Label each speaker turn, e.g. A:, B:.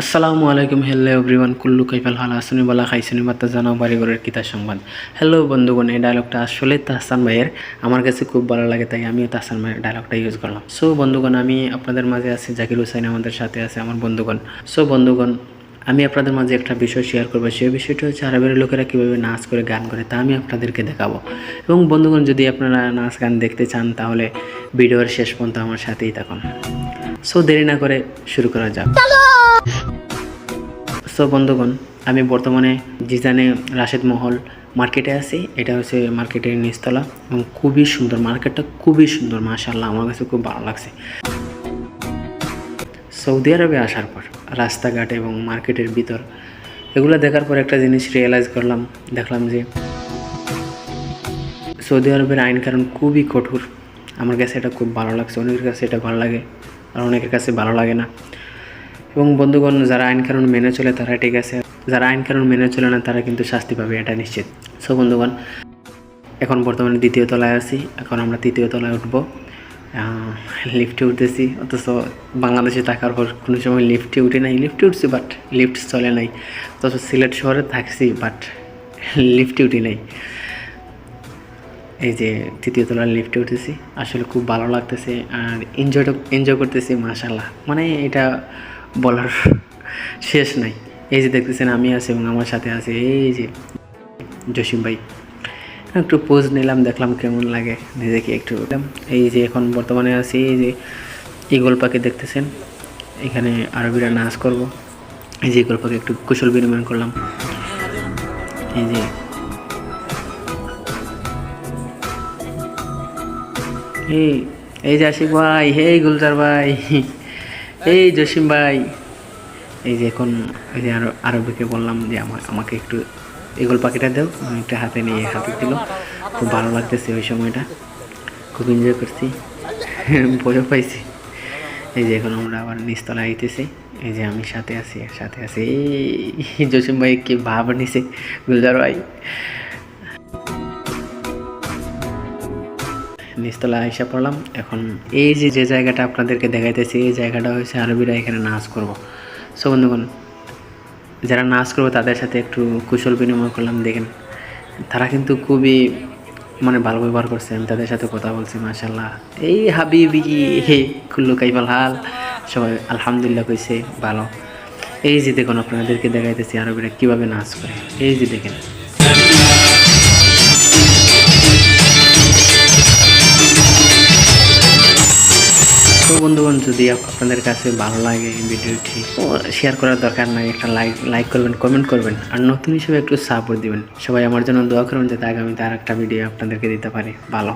A: আসসালামু আলাইকুম hello everyone কুল্লু কৈফাল হাল, আসুনি বলা খাইছুনি মাত্রা জানাও বাড়িঘরের কিতা সংবাদ হ্যালো বন্ধুগণ, এই ডায়লগটা আসলে তাহসান ভাইয়ের। আমার কাছে খুব ভালো লাগে, তাই আমিও তাহসান ভাইয়ের ডায়লগটা ইউজ করলাম। সো বন্ধুগণ, আমি আপনাদের মাঝে আছি, জাকির হুসাইন আমাদের সাথে আছে আমার বন্ধুগণ। সো বন্ধুগণ, আমি আপনাদের মাঝে একটা বিষয় শেয়ার করব। সেই বিষয়টা হচ্ছে, আরবের লোকেরা কীভাবে নাচ করে, গান করে, তা আমি আপনাদেরকে দেখাবো। এবং বন্ধুগণ, যদি আপনারা নাচ, গান দেখতে চান, তাহলে ভিডিওর শেষ পর্যন্ত আমার সাথেই থাকুন। সো দেরি না করে শুরু করা যাক। সো বন্ধুগণ, আমি বর্তমানে জিজানে রাশেদ মহল মার্কেটে আছি। এটা হচ্ছে মার্কেটের নিচতলা এবং খুবই সুন্দর মার্কেটটা, খুবই সুন্দর মাশাল্লাহ আমার কাছে খুব ভালো লাগছে। সৌদি আরবে আসার পর রাস্তাঘাট এবং মার্কেটের ভিতর এগুলো দেখার পর একটা জিনিস রিয়েলাইজ করলাম, দেখলাম যে সৌদি আরবের আইন কারণ খুবই কঠোর। আমার কাছে এটা খুব ভালো লাগছে, অনেকের কাছে এটা ভালো লাগে, আর অনেকের কাছে ভালো লাগে না। এবং বন্ধুগণ, যারা আইন কানুন মেনে চলে তারা ঠিক আছে। যারা আইন কানুন মেনে চলে না, তারা কিন্তু শাস্তি পাবে, এটা নিশ্চিত। সো বন্ধুগণ, এখন বর্তমানে দ্বিতীয় তলায় আছি। এখন আমরা তৃতীয় তলায় উঠবো। লিফটে উঠতেছি। অথচ বাংলাদেশে থাকার পর কোনো সময় লিফটে উঠে নাই। লিফটে উঠছি বাট লিফট চলে নাই। অথচ সিলেট শহরে থাকছি বাট লিফটে উঠি নাই। এই যে তৃতীয় তলার লিফটে উঠেছি আসলে খুব ভালো লাগতেছে আর এনজয়টা এনজয় করতেছি মাশাল্লাহ মানে এটা বলার শেষ নাই। এই যে দেখতেছেন, আমি আছি এবং আমার সাথে আছে এই যে জসিম ভাই। একটু পোজ নিলাম, দেখলাম কেমন লাগে। নিজেকে একটু এই যে এখন বর্তমানে আছি, এই যে ইগল পাখি দেখতেছেন। এখানে আরবিরা নাচ করব। এই যে ইগল পাখি, একটু কুশল বিনিময় করলাম। এই যে এই এই যে আশিক ভাই, হে গুলজার ভাই। এই জসিম ভাই, এই যে এখন এই যে আরও, আরবিকে বললাম যে আমার, আমাকে একটু এগুল পাখিটা দাও আমি একটা হাতে নিয়ে হাতে দিল। খুব ভালো লাগতেছে ওই সময়টা, খুব এনজয় করছি, ভয়ও পাইছি। এই যে এখন আমরা আবার নিচতলা আইতেছি, এই যে আমি সাথে আছি সাথে আছি। এই জসিম ভাই, কি ভাব নিছে, গুলজার ভাই। নিচতলা আইসা পড়লাম। এখন এই যে যে জায়গাটা আপনাদেরকে দেখাইতেছি, এই জায়গাটা হচ্ছে আরবিরা এখানে নাচ করব। সো বন্ধুগণ, যারা নাচ করব তাদের সাথে একটু কুশল বিনিময় করলাম, দেখেন। তারা কিন্তু খুবই মানে ভালো ব্যবহার করছে, আমি তাদের সাথে কথা বলছি মাশাল্লাহ এই হাবি হাবিবি হে, কুল্লু কাইফাল হাল। সবাই আলহামদুলিল্লাহ কইছে, ভালো। এই যে দেখুন, আপনাদেরকে দেখাইতেছি আরবিরা কীভাবে নাচ করে। এই যে দেখেন। যদি আপনাদের কাছে ভালো লাগে এই ভিডিওটি শেয়ার করার দরকার নাই, একটা লাইক লাইক করবেন কমেন্ট করবেন, আর নতুন হিসেবে একটু সাপোর্ট দিবেন। সবাই আমার জন্য দোয়া করবেন যাতে আগামীতে আর একটা ভিডিও আপনাদেরকে দিতে পারি। ভালো।